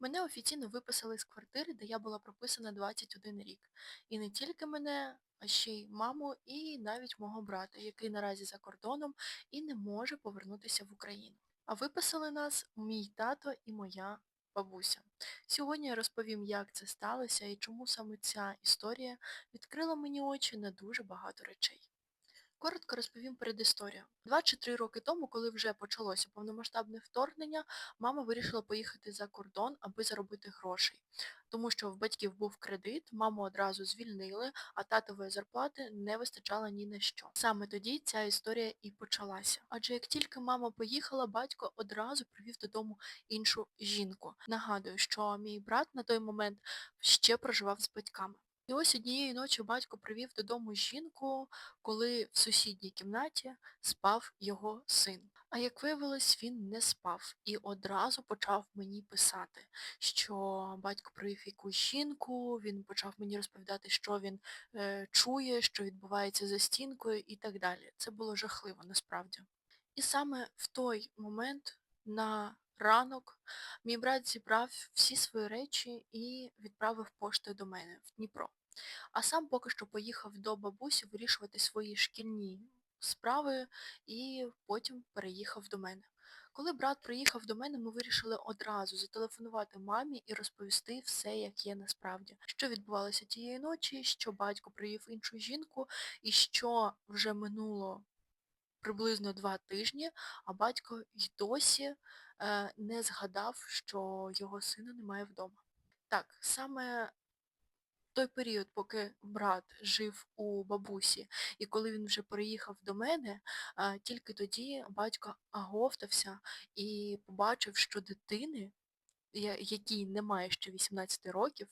Мене офіційно виписали з квартири, де я була прописана 21 рік. І не тільки мене, а ще й маму, і навіть мого брата, який наразі за кордоном і не може повернутися в Україну. А виписали нас мій тато і моя бабуся. Сьогодні я розповім, як це сталося і чому саме ця історія відкрила мені очі на дуже багато речей. Коротко розповім передісторію. Два чи три роки тому, коли вже почалося повномасштабне вторгнення, мама вирішила поїхати за кордон, аби заробити грошей. Тому що в батьків був кредит, маму одразу звільнили, а татової зарплати не вистачало ні на що. Саме тоді ця історія і почалася. Адже як тільки мама поїхала, батько одразу привів додому іншу жінку. Нагадую, що мій брат на той момент ще проживав з батьками. І ось однієї ночі батько привів додому жінку, коли в сусідній кімнаті спав його син. А як виявилось, він не спав і одразу почав мені писати, що батько привів якусь жінку, він почав мені розповідати, що він е, чує, що відбувається за стінкою і так далі. Це було жахливо насправді. І саме в той момент на ранок мій брат зібрав всі свої речі і відправив поштою до мене в Дніпро. А сам поки що поїхав до бабусі вирішувати свої шкільні справи і потім переїхав до мене. Коли брат приїхав до мене, ми вирішили одразу зателефонувати мамі і розповісти все, як є насправді, що відбувалося тієї ночі, що батько привів іншу жінку, і що вже минуло приблизно два тижні, а батько й досі е, не згадав, що його сина немає вдома. Так, саме той період, поки брат жив у бабусі, і коли він вже переїхав до мене, тільки тоді батько оговтався і побачив, що дитини, якій немає ще 18 років,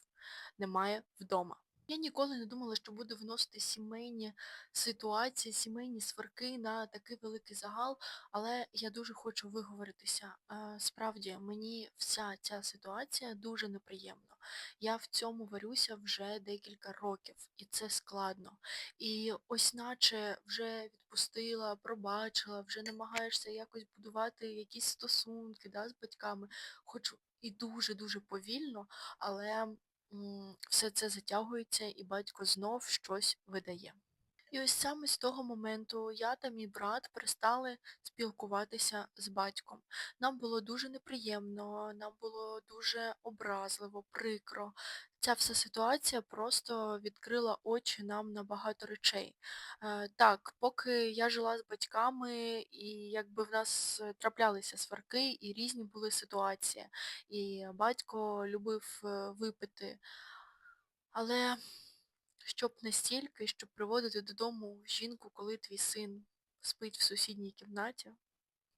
немає вдома. Я ніколи не думала, що буду вносити сімейні ситуації, сімейні сварки на такий великий загал, але я дуже хочу виговоритися. Е, Справді, мені вся ця ситуація дуже неприємна. Я в цьому варюся вже декілька років, і це складно. І ось наче вже відпустила, пробачила, вже намагаєшся якось будувати якісь стосунки да, з батьками, хоч і дуже-дуже повільно, але все це затягується і батько знов щось видає. І ось саме з того моменту я та мій брат перестали спілкуватися з батьком. Нам було дуже неприємно, нам було дуже образливо, прикро. Ця вся ситуація просто відкрила очі нам на багато речей. Е, так, поки я жила з батьками, і якби в нас е, траплялися сварки, і різні були ситуації. І батько любив е, випити. Але щоб настільки, щоб приводити додому жінку, коли твій син спить в сусідній кімнаті,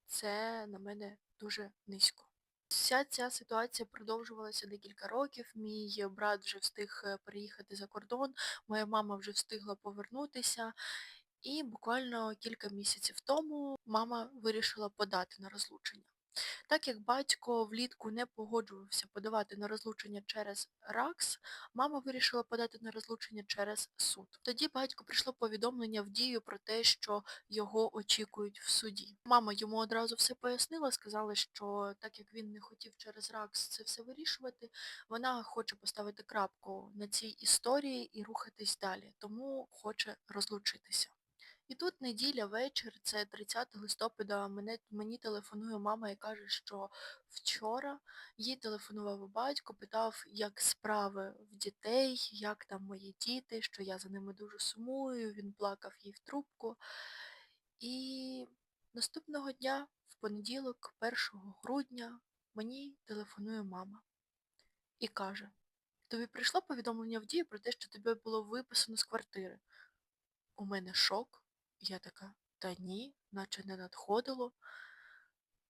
це на мене дуже низько. Вся ця ситуація продовжувалася декілька років. Мій брат вже встиг е, переїхати за кордон, моя мама вже встигла повернутися, і буквально кілька місяців тому мама вирішила подати на розлучення. Так як батько влітку не погоджувався подавати на розлучення через РАКС, мама вирішила подати на розлучення через суд. Тоді батько прийшло повідомлення в дію про те, що його очікують в суді. Мама йому одразу все пояснила, сказала, що так як він не хотів через РАКС це все вирішувати, вона хоче поставити крапку на цій історії і рухатись далі, тому хоче розлучитися. І тут неділя вечір, це 30 листопада, мене, мені телефонує мама і каже, що вчора їй телефонував батько, питав, як справи в дітей, як там мої діти, що я за ними дуже сумую, він плакав їй в трубку. І наступного дня, в понеділок, 1 грудня, мені телефонує мама і каже, тобі прийшло повідомлення в дію про те, що тебе було виписано з квартири. У мене шок. Я така, та ні, наче не надходило.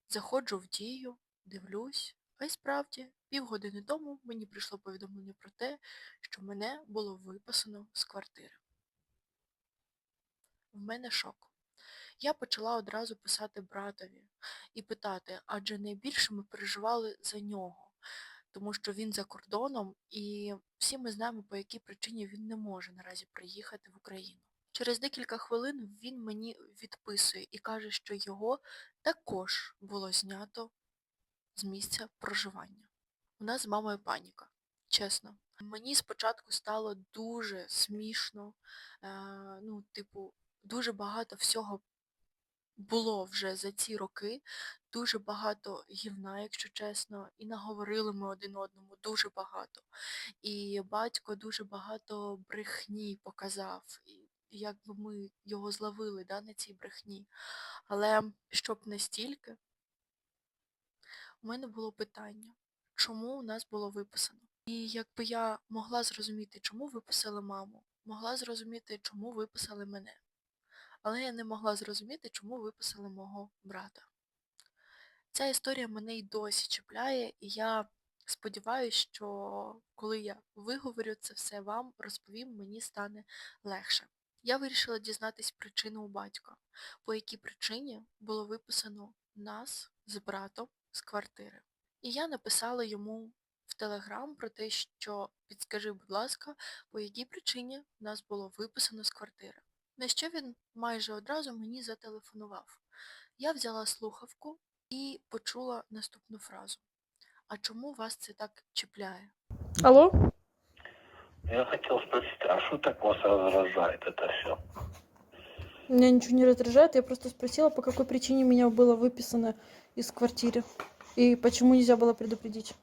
Заходжу в дію, дивлюсь, а й справді, півгодини тому мені прийшло повідомлення про те, що мене було виписано з квартири. В мене шок. Я почала одразу писати братові і питати, адже найбільше ми переживали за нього, тому що він за кордоном, і всі ми знаємо, по якій причині він не може наразі приїхати в Україну. Через декілька хвилин він мені відписує і каже, що його також було знято з місця проживання. У нас з мамою паніка, чесно. Мені спочатку стало дуже смішно, е, ну, типу, дуже багато всього було вже за ці роки, дуже багато гівна, якщо чесно, і наговорили ми один одному дуже багато. І батько дуже багато брехні показав, і якби ми його зловили да, на цій брехні. Але щоб не стільки, у мене було питання, чому у нас було виписано? І якби я могла зрозуміти, чому виписали маму, могла зрозуміти, чому виписали мене. Але я не могла зрозуміти, чому виписали мого брата. Ця історія мене й досі чіпляє, і я сподіваюся, що коли я виговорю це все вам, розповім, мені стане легше. Я вирішила дізнатись причину у батька, по якій причині було виписано нас з братом з квартири. І я написала йому в Телеграм про те, що підскажи, будь ласка, по якій причині нас було виписано з квартири. На що він майже одразу мені зателефонував. Я взяла слухавку і почула наступну фразу. А чому вас це так чіпляє? Алло? Я хотел спросить, а что так вас раздражает это все? Меня ничего не раздражает. Я просто спросила, по какой причине меня было выписано из квартиры. И почему нельзя было предупредить.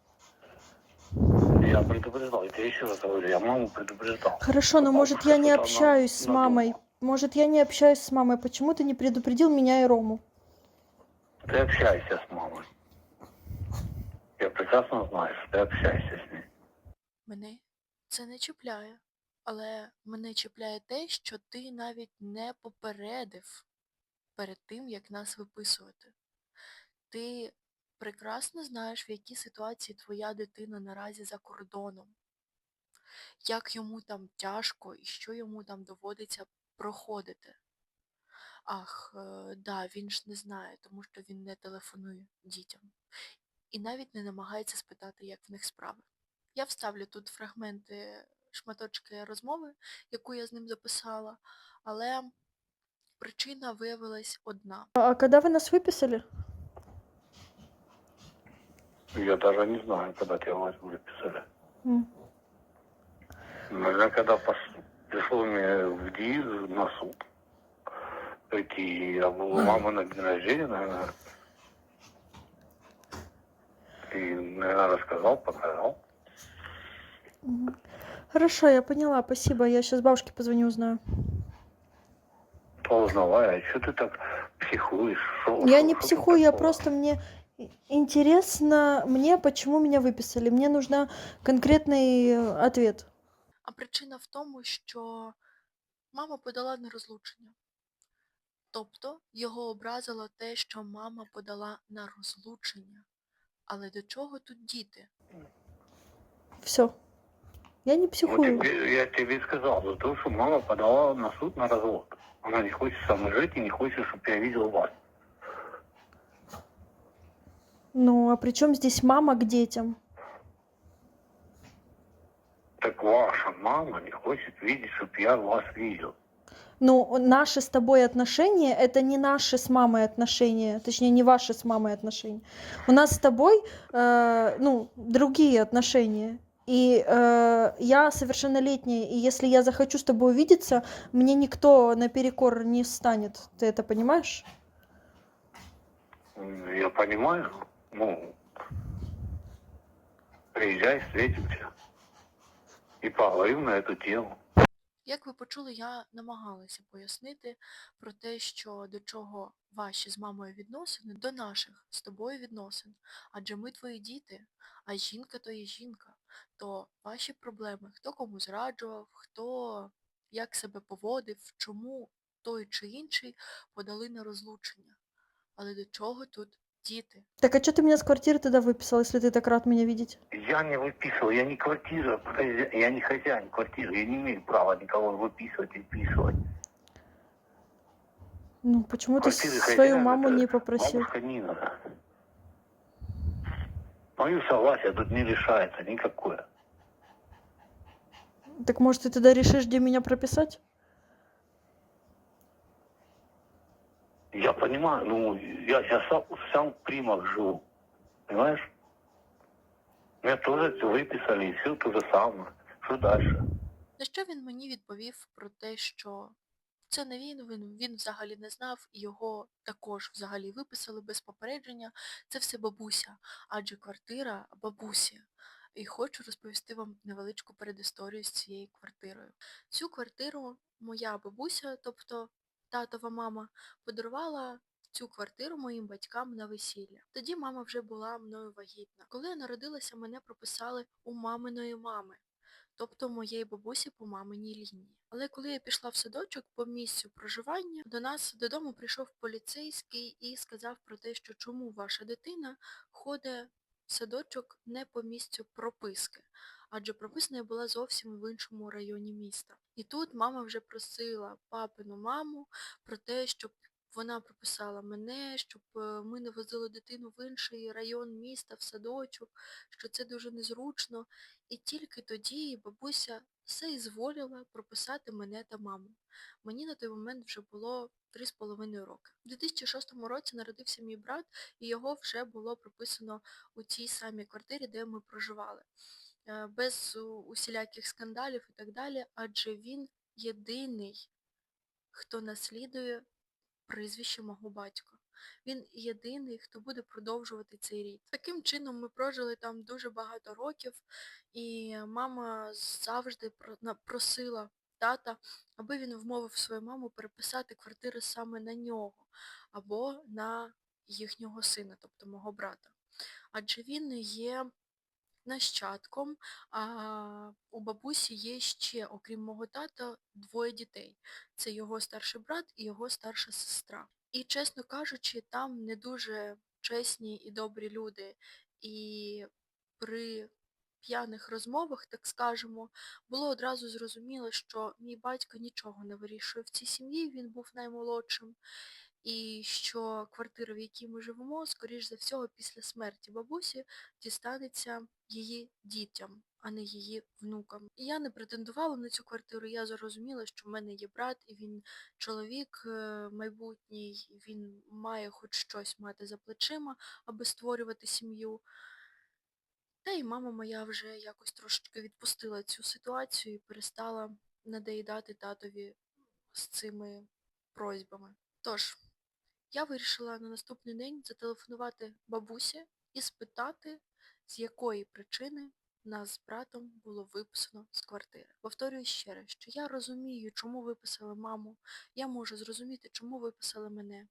Я предупреждал, я тебе еще раз говорю, я маму предупреждал. Хорошо, но Потому может я не общаюсь с мамой. надумала. Может я не общаюсь с мамой. Почему ты не предупредил меня и Рому? Ты общаешься с мамой. Я прекрасно знаю, что ты общаешься с ней. Мене це не чіпляє. Але мене чіпляє те, що ти навіть не попередив перед тим, як нас виписувати. Ти прекрасно знаєш, в якій ситуації твоя дитина наразі за кордоном, як йому там тяжко і що йому там доводиться проходити. Ах, е, да, він ж не знає, тому що він не телефонує дітям. І навіть не намагається спитати, як в них справи. Я вставлю тут фрагменти, шматочки розмови, яку я з ним записала, але причина виявилась одна. А а когда вы нас выписали? Я даже не знаю, когда тебя вас выписали. М. Наверное, когда пос- пришло мне в ДИИ на суд прийти, я был у мамы на день рождения, наверное. И, наверное, рассказал, показал. Мгм. Хорошо, я поняла, спасибо. Я сейчас бабушке позвоню, узнаю. Поузнавай, а что ты так психуешь? Шо- Я шо- не шо психую, я такого? просто мне и- интересно, мне почему меня выписали. Мне нужна конкретный э, ответ. А причина в тому, що мама подала на розлучення. Тобто його образило те, що мама подала на розлучення. Але до чого тут діти? Все. Я не психую. тебе- я тебе сказал, за то, что мама подала на суд на развод. Она не хочет со мной жить и не хочет, чтобы я видел вас. Ну, а при чем здесь мама к детям? Так ваша мама не хочет видеть, чтобы я вас видел. Ну, наши с тобой отношения это не наши с мамой отношения, точнее, не ваши с мамой отношения. У нас с тобой, э, ну, другие отношения. И э, я совершеннолетняя, и если я захочу с тобой увидеться, мне никто наперекор не станет. Ты это понимаешь? М, Я понимаю. Ну, приезжай, встретимся. И поговорим на эту тему. Як ви почули, я намагалася пояснити про те, що до чого ваші з мамою відносини, до наших з тобою відносин. Адже ми твої діти, а жінка то є жінка. То ваші проблеми, хто кому зраджував, хто як себе поводив, чому той чи інший подали на розлучення. Але до чого тут діти? Так а что ты меня с квартиры тогда выписал, если ты так рад меня видеть? Я не выписывал, я не квартира, хозя- я не хозяин квартиры, я не имею права никого выписывать и вписывать. Ну, почему ты Квартиры свою хозяин маму это не попросил? Бабушка Нина. Мое согласие тут не решается никакое. Так может ты тогда решишь, где меня прописать? Я понимаю, ну, я сейчас сам, сам в примах живу, понимаешь? Меня тоже выписали, и все то же самое. Что дальше? На що він мені відповів про те, що це не він, він, він взагалі не знав, і його також взагалі виписали без попередження. Це все бабуся, адже квартира бабусі. І хочу розповісти вам невеличку передісторію з цією квартирою. Цю квартиру моя бабуся, тобто татова мама, подарувала цю квартиру моїм батькам на весілля. Тоді мама вже була мною вагітна. Коли я народилася, мене прописали у маминої мами тобто моєї бабусі по маминій лінії. Але коли я пішла в садочок по місцю проживання, до нас додому прийшов поліцейський і сказав про те, що чому ваша дитина ходить в садочок не по місцю прописки, адже прописана я була зовсім в іншому районі міста. І тут мама вже просила папину маму про те, щоб вона прописала мене, щоб е, ми не возили дитину в інший район міста, в садочок, що це дуже незручно. І тільки тоді бабуся все ізволіла прописати мене та маму. Мені на той момент вже було три з половиною роки. У 2006 році народився мій брат, і його вже було прописано у тій самій квартирі, де ми проживали. Е, Без усіляких скандалів і так далі, адже він єдиний, хто наслідує прізвище мого батька. Він єдиний, хто буде продовжувати цей рід. Таким чином ми прожили там дуже багато років, і мама завжди просила тата, аби він вмовив свою маму переписати квартири саме на нього або на їхнього сина, тобто мого брата. Адже він є нащадком, а у бабусі є ще, окрім мого тата, двоє дітей. Це його старший брат і його старша сестра. І, чесно кажучи, там не дуже чесні і добрі люди. І при п'яних розмовах, так скажемо, було одразу зрозуміло, що мій батько нічого не вирішує в цій сім'ї, він був наймолодшим, і що квартира, в якій ми живемо, скоріш за всього, після смерті бабусі дістанеться її дітям, а не її внукам. І я не претендувала на цю квартиру, я зрозуміла, що в мене є брат, і він чоловік е, майбутній, він має хоч щось мати за плечима, аби створювати сім'ю. Та й мама моя вже якось трошечки відпустила цю ситуацію і перестала надоїдати татові з цими просьбами. Тож, я вирішила на наступний день зателефонувати бабусі і спитати, з якої причини нас з братом було виписано з квартири. Повторюю ще раз, що я розумію, чому виписали маму, я можу зрозуміти, чому виписали мене,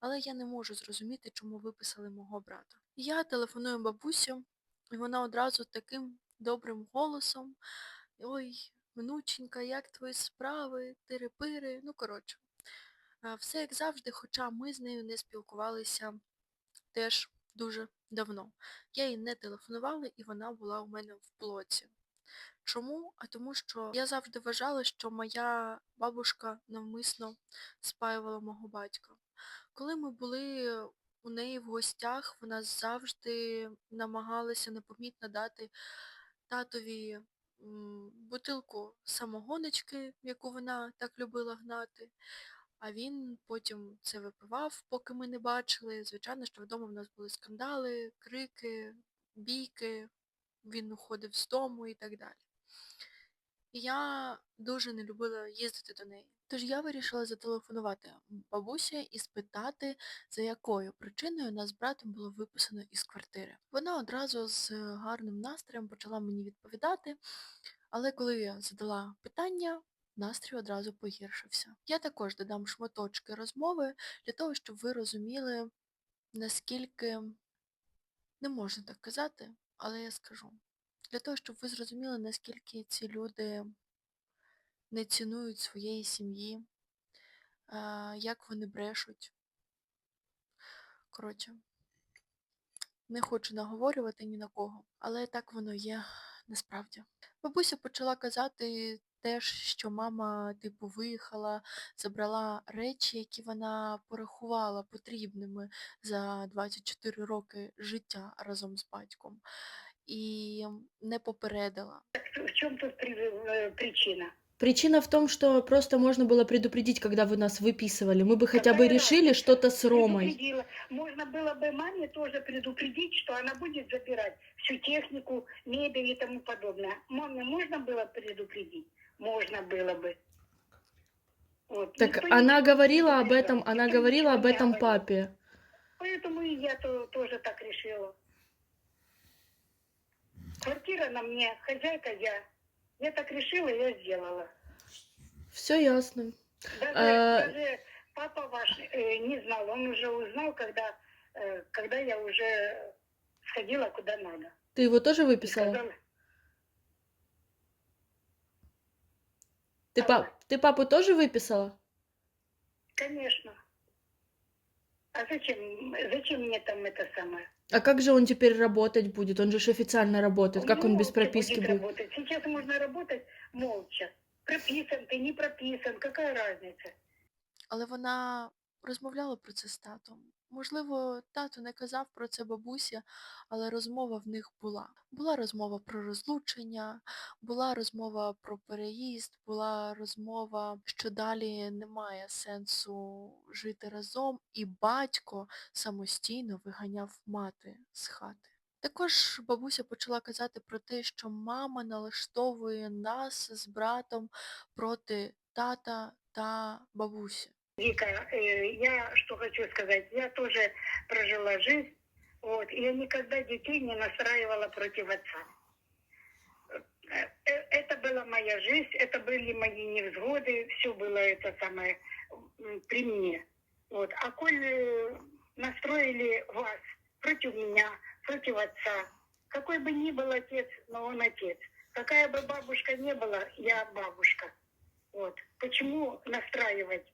але я не можу зрозуміти, чому виписали мого брата. Я телефоную бабусю, і вона одразу таким добрим голосом, ой, внученька, як твої справи, тири-пири, ну коротше. Е, Все як завжди, хоча ми з нею не спілкувалися теж дуже давно. Я їй не телефонувала, і вона була у мене в блоці. Чому? А тому що я завжди вважала, що моя бабушка навмисно спаювала мого батька. Коли ми були у неї в гостях, вона завжди намагалася непомітно дати татові бутилку самогоночки, яку вона так любила гнати. А він потім це випивав, поки ми не бачили. Звичайно, що вдома в нас були скандали, крики, бійки, він уходив з дому і так далі. І я дуже не любила їздити до неї. Тож я вирішила зателефонувати бабусі і спитати, за якою причиною нас з братом було виписано із квартири. Вона одразу з гарним настроєм почала мені відповідати, але коли я задала питання, настрій одразу погіршився. Я також додам шматочки розмови для того, щоб ви розуміли, наскільки не можна так казати, але я скажу. Для того, щоб ви зрозуміли, наскільки ці люди не цінують своєї сім'ї, як вони брешуть. Коротше, не хочу наговорювати ні на кого, але так воно є насправді. Бабуся почала казати теж, що мама, типу, виїхала, забрала речі, які вона порахувала потрібними за 24 роки життя разом з батьком, і не попередила. В чем тут при- э, причина? Причина в том, что просто можно было предупредить, когда вы нас выписывали. Мы бы хотя бы Какая решили разница? что-то с Ромой. Предупредила. Можно было бы маме тоже предупредить, что она будет забирать всю технику, мебель и тому подобное. Маме можно было предупредить? Можно было бы. Вот. Так Никто она не говорила об этом, она никто говорила ничего об этом папе. Поэтому и я то- тоже так решила. Квартира на мне, хозяйка я. Я так решила, я сделала. Все ясно. Даже, А- даже папа ваш э, не знал, он уже узнал, когда, э, когда я уже сходила куда надо. Ты его тоже И выписала? Ты, пап, ты папу тоже выписала? конечно. А зачем, зачем мне там это самое? А как же он теперь работать будет? Он же ж официально работает. Как он без Молча прописки будет будет? работать. Сейчас можно работать молча. Прописан ты, не прописан, какая разница? Але вона розмовляла про це з татом. Можливо, тато не казав про це бабусі, але розмова в них була. Була розмова про розлучення, була розмова про переїзд, була розмова, що далі немає сенсу жити разом, і батько самостійно виганяв мати з хати. Також бабуся почала казати про те, що мама налаштовує нас з братом проти тата та бабусі. Вика, э, я что хочу сказать, я тоже прожила жизнь, вот, и я никогда детей не настраивала против отца. Э, э, Это была моя жизнь, это были мои невзгоды, все было это самое при мне. Вот. А коль настроили вас против меня, против отца, какой бы ни был отец, но он отец. Какая бы бабушка ни была, я бабушка. Вот. Почему настраивать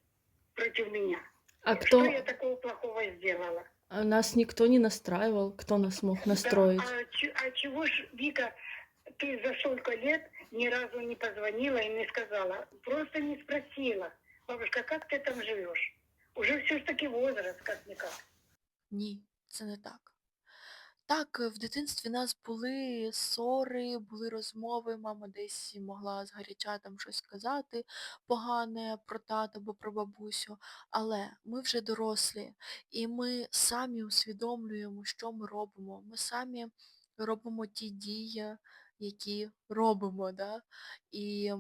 против меня? А Что кто? я такого плохого сделала? А Нас никто не настраивал. Кто нас мог настроить? Да, а, а чего ж, Вика, ты за столько лет ни разу не позвонила и не сказала, просто не спросила, бабушка, как ты там живешь? Уже все-таки возраст, как-никак. Ні, це не так. Так, в дитинстві нас були ссори, були розмови, мама десь могла згаряча там щось сказати погане про тата або про бабусю, але ми вже дорослі, і ми самі усвідомлюємо, що ми робимо. Ми самі робимо ті дії, які робимо, да? і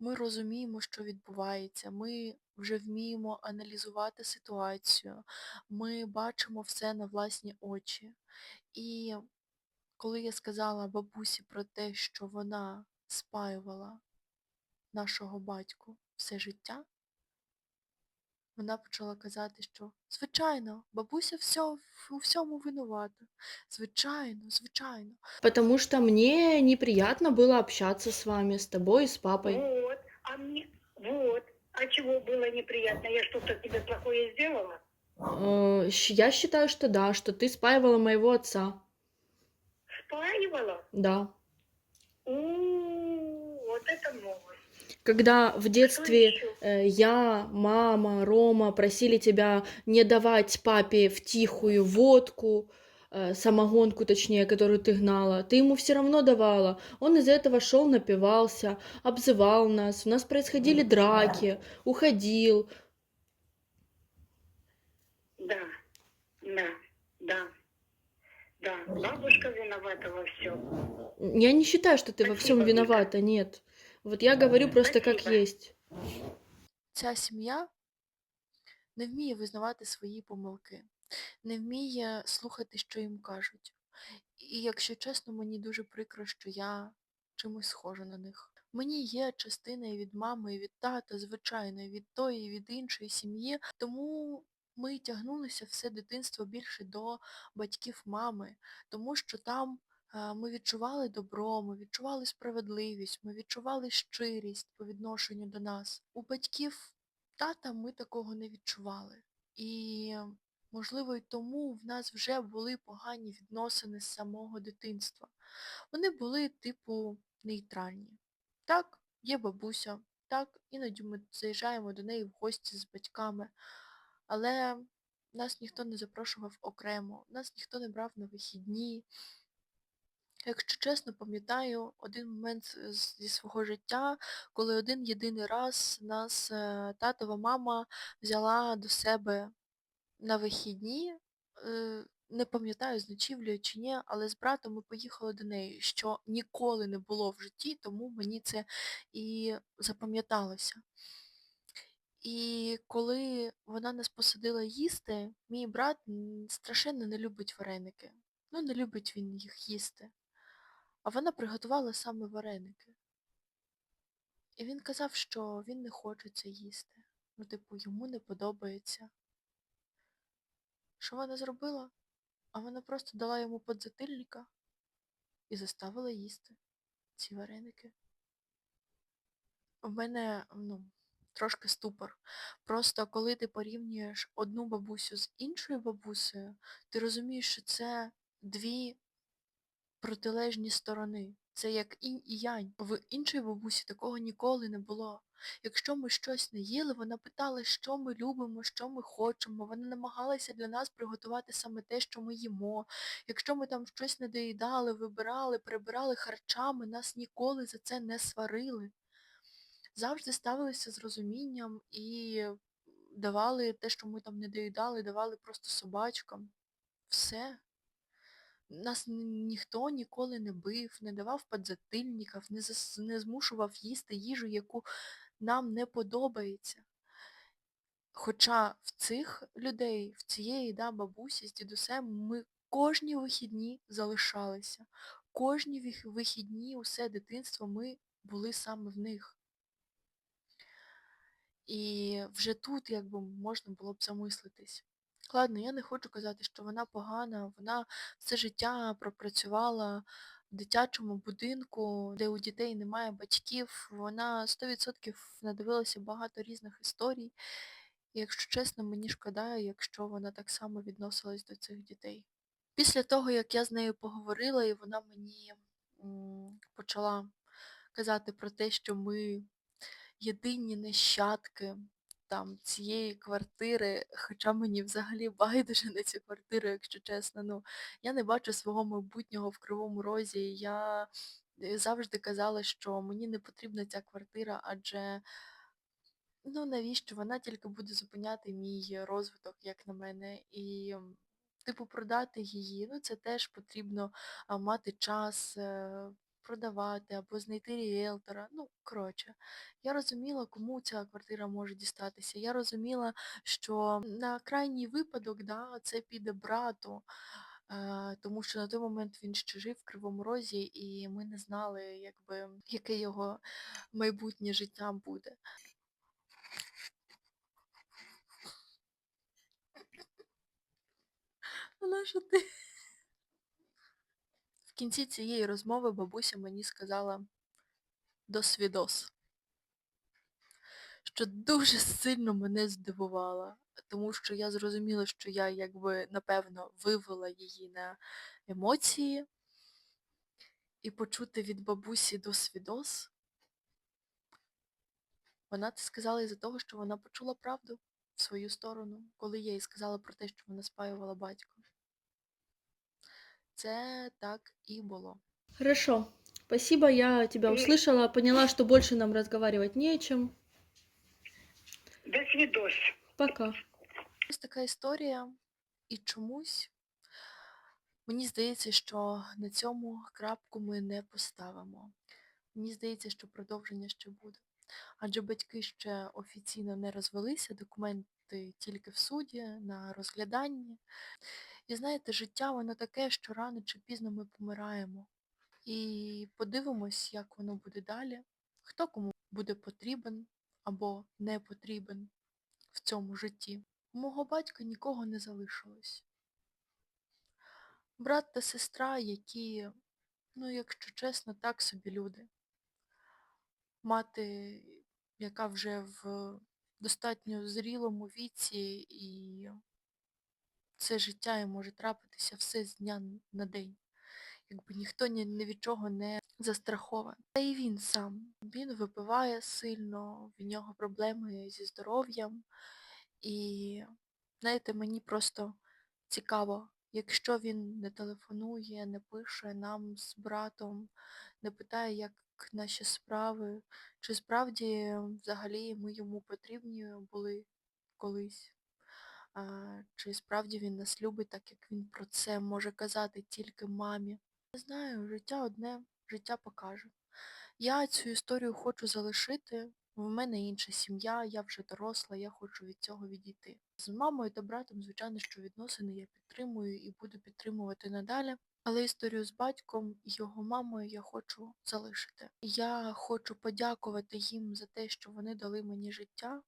ми розуміємо, що відбувається, ми вже вміємо аналізувати ситуацію, ми бачимо все на власні очі. І коли я сказала бабусі про те, що вона спаювала нашого батьку все життя, вона почала казати, що звичайно, бабуся все, у всьому винувата. Звичайно, звичайно. Потому что мне неприятно было общаться с вами, с тобой и с папой. Вот, а мне, вот, а чего было неприятно? Я что-то тебе плохое сделала? Э, щ- Я считаю, что да, что ты спаивала моего отца. Спаивала? Да. У, вот это новость. Когда в детстве э, я, мама, Рома просили тебя не давать папе в тихую водку, э, самогонку, точнее, которую ты гнала, ты ему все равно давала. Он из-за этого шел, напивался, обзывал нас, у нас происходили драки, уходил. Да, да, да, да. Бабушка виновата во всем. Я не считаю, что ты во всем Спасибо, виновата, нет. Вот я говорю просто как есть. Ця сім'я не вміє визнавати свої помилки, не вміє слухати, що їм кажуть. І якщо чесно, мені дуже прикро, що я чимось схожа на них. Мені є частина і від мами, і від тата, звичайно, і від тої, і від іншої сім'ї, тому ми тягнулися все дитинство більше до батьків мами, тому що там ми відчували добро, ми відчували справедливість, ми відчували щирість по відношенню до нас. У батьків тата ми такого не відчували. І, можливо, й тому в нас вже були погані відносини з самого дитинства. Вони були, типу, нейтральні. Так, є бабуся, так, іноді ми заїжджаємо до неї в гості з батьками, але нас ніхто не запрошував окремо, нас ніхто не брав на вихідні. Якщо чесно, пам'ятаю один момент зі свого життя, коли один єдиний раз нас е, татова мама взяла до себе на вихідні. Е, не пам'ятаю, з ночівлею чи ні, але з братом ми поїхали до неї, що ніколи не було в житті, тому мені це і запам'яталося. І коли вона нас посадила їсти, мій брат страшенно не любить вареники. Ну, не любить він їх їсти. А вона приготувала саме вареники. І він казав, що він не хоче це їсти. Ну, типу, йому не подобається. Що вона зробила? А вона просто дала йому подзатильника і заставила їсти ці вареники. В мене, ну, трошки ступор. Просто коли ти порівнюєш одну бабусю з іншою бабусею, ти розумієш, що це дві протилежні сторони. Це як інь і янь. В іншої бабусі такого ніколи не було. Якщо ми щось не їли, вона питала, що ми любимо, що ми хочемо. Вона намагалася для нас приготувати саме те, що ми їмо. Якщо ми там щось не доїдали, вибирали, прибирали харчами, нас ніколи за це не сварили. Завжди ставилися з розумінням і давали те, що ми там не доїдали, давали просто собачкам. Все. Нас ніхто ніколи не бив, не давав подзатильників, не, зас... не змушував їсти їжу, яку нам не подобається. Хоча в цих людей, в цієї да, бабусі з дідусем ми кожні вихідні залишалися. Кожні вихідні, усе дитинство ми були саме в них. І вже тут якби можна було б замислитись. Ладно, я не хочу казати, що вона погана, вона все життя пропрацювала в дитячому будинку, де у дітей немає батьків. Вона 100% надивилася багато різних історій. І якщо чесно, мені шкода, якщо вона так само відносилась до цих дітей. Після того, як я з нею поговорила, і вона мені почала казати про те, що ми єдині нащадки там цієї квартири, хоча мені взагалі байдуже на цю квартиру, якщо чесно. Ну, я не бачу свого майбутнього в Кривому Розі. Я е, завжди казала, що мені не потрібна ця квартира, адже ну навіщо вона тільки буде зупиняти мій розвиток, як на мене. І типу продати її, ну це теж потрібно мати час. Продавати або знайти ріелтора. Ну, коротше, я розуміла, кому ця квартира може дістатися. Я розуміла, що на крайній випадок да, це піде брату, е, тому що на той момент він ще жив в Кривому Розі, і ми не знали, якби, яке його майбутнє життя буде. Ну, нащо ти? Кінці цієї розмови бабуся мені сказала «досвідос», що дуже сильно мене здивувало, тому що я зрозуміла, що я якби напевно вивела її на емоції і почути від бабусі «досвідос». Вона це сказала із-за того, що вона почула правду в свою сторону, коли я їй сказала про те, що вона спаювала батька. Це так і було. Хорошо. Спасибо, я тебя услышала, поняла, что больше нам разговаривать не о чем. До. Пока. Ось така історія, і чомусь мені здається, що на цьому крапку ми не поставимо. Мені здається, що продовження ще буде. Адже батьки ще офіційно не розвелися, документи тільки в суді, на розгляданні. І знаєте, життя воно таке, що рано чи пізно ми помираємо. І подивимось, як воно буде далі, хто кому буде потрібен або не потрібен в цьому житті. У мого батька нікого не залишилось. Брат та сестра, які, ну, якщо чесно, так собі люди. Мати, яка вже в достатньо зрілому віці, і це життя і може трапитися все з дня на день. Якби ніхто ні, ні від чого не застрахований. Та і він сам. Він випиває сильно, в нього проблеми зі здоров'ям. І знаєте, мені просто цікаво, Якщо він не телефонує, не пише нам з братом, не питає, як наші справи, чи справді взагалі ми йому потрібні були колись, чи справді він нас любить, так як він про це може казати тільки мамі. Не знаю, життя одне, життя покаже. Я цю історію хочу залишити. В мене інша сім'я, я вже доросла, я хочу від цього відійти. З мамою та братом, звичайно, що відносини я підтримую і буду підтримувати надалі. Але історію з батьком і його мамою я хочу залишити. Я хочу подякувати їм за те, що вони дали мені життя.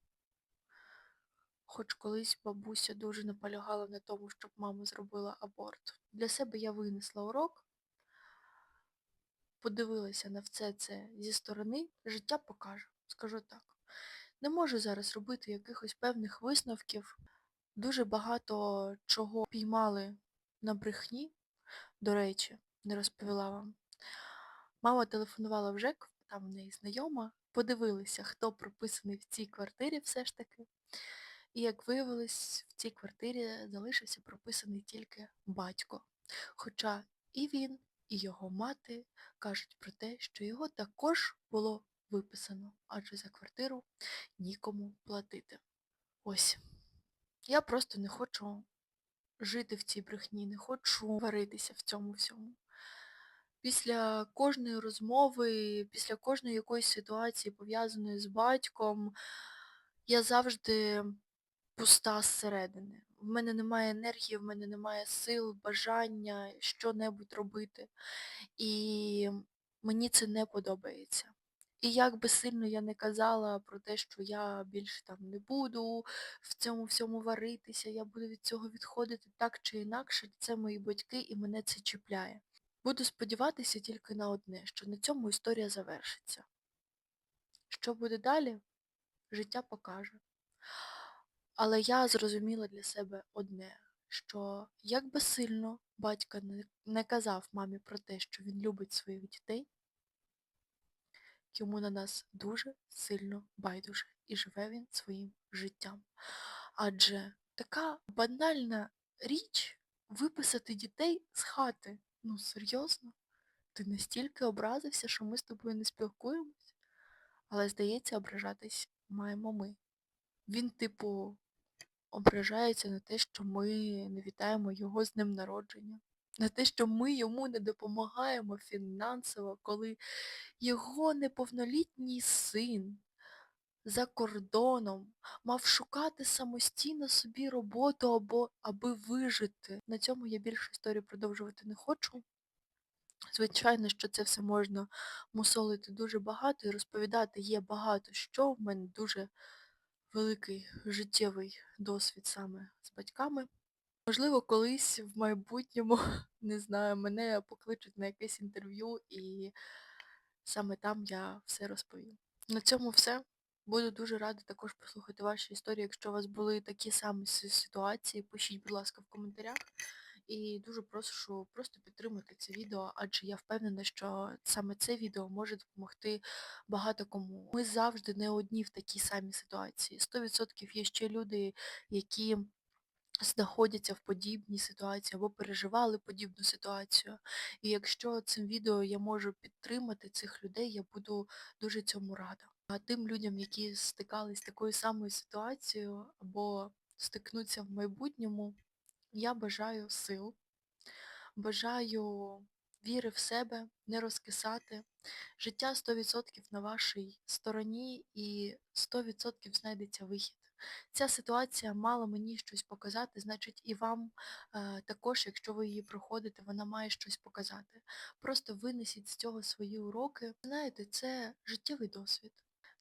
Хоч колись бабуся дуже наполягала на тому, щоб мама зробила аборт. Для себе я винесла урок, подивилася на все це зі сторони, життя покаже, скажу так. Не можу зараз робити якихось певних висновків. Дуже багато чого піймали на брехні, до речі, не розповіла вам. Мама телефонувала в ЖЕК, там в неї знайома, подивилися, хто прописаний в цій квартирі все ж таки. І як виявилось, в цій квартирі залишився прописаний тільки батько. Хоча і він, і його мати кажуть про те, що його також було виписано, адже за квартиру нікому платити. Ось. Я просто не хочу жити в цій брехні, не хочу варитися в цьому всьому. Після кожної розмови, після кожної якоїсь ситуації, пов'язаної з батьком, я завжди пуста зсередини. В мене немає енергії, в мене немає сил, бажання що-небудь робити. І мені це не подобається. І як би сильно я не казала про те, що я більше там не буду в цьому всьому варитися, я буду від цього відходити так чи інакше, це мої батьки і мене це чіпляє. Буду сподіватися тільки на одне, що на цьому історія завершиться. Що буде далі, життя покаже. Але я зрозуміла для себе одне, що як би сильно батько не, казав мамі про те, що він любить своїх дітей, йому на нас дуже сильно байдуже і живе він своїм життям. Адже така банальна річ виписати дітей з хати. Ну, серйозно? Ти настільки образився, що ми з тобою не спілкуємось? Але, здається, ображатись маємо ми. Він, типу, ображається на те, що ми не вітаємо його з днем народження, на те, що ми йому не допомагаємо фінансово, коли його неповнолітній син за кордоном мав шукати самостійно собі роботу або аби вижити. На цьому я більше історію продовжувати не хочу. Звичайно, що це все можна мусолити дуже багато і розповідати є багато що. В мене дуже великий життєвий досвід саме з батьками. Можливо, колись в майбутньому, не знаю, мене покличуть на якесь інтерв'ю і саме там я все розповім. На цьому все. Буду дуже рада також послухати ваші історії. Якщо у вас були такі самі ситуації, пишіть, будь ласка, в коментарях. І дуже прошу просто підтримати це відео, адже я впевнена, що саме це відео може допомогти багато кому. Ми завжди не одні в такій самій ситуації. 100% є ще люди, які знаходяться в подібній ситуації або переживали подібну ситуацію. І якщо цим відео я можу підтримати цих людей, я буду дуже цьому рада. А тим людям, які стикались з такою самою ситуацією або стикнуться в майбутньому, я бажаю сил, бажаю віри в себе, не розкисати. Життя 100% на вашій стороні і 100% знайдеться вихід. Ця ситуація мала мені щось показати, значить і вам е, також, якщо ви її проходите, вона має щось показати. Просто винесіть з цього свої уроки. Знаєте, це життєвий досвід.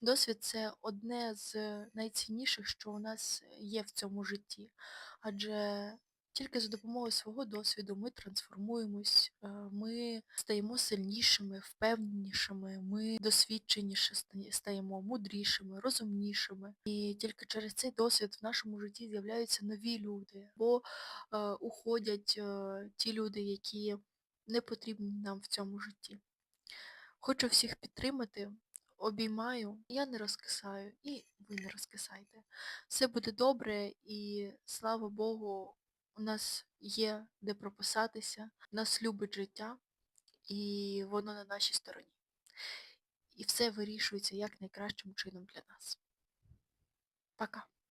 Досвід це одне з найцінніших, що у нас є в цьому житті. Адже тільки за допомогою свого досвіду ми трансформуємось, е, ми стаємо сильнішими, впевненішими, ми досвідченіше стаємо, мудрішими, розумнішими. І тільки через цей досвід в нашому житті з'являються нові люди, бо е, уходять е, ті люди, які не потрібні нам в цьому житті. Хочу всіх підтримати, обіймаю, я не розкисаю, і ви не розкисайте. Все буде добре, і слава Богу, у нас є де прописатися, нас любить життя, і воно на нашій стороні. І все вирішується як найкращим чином для нас. Пока.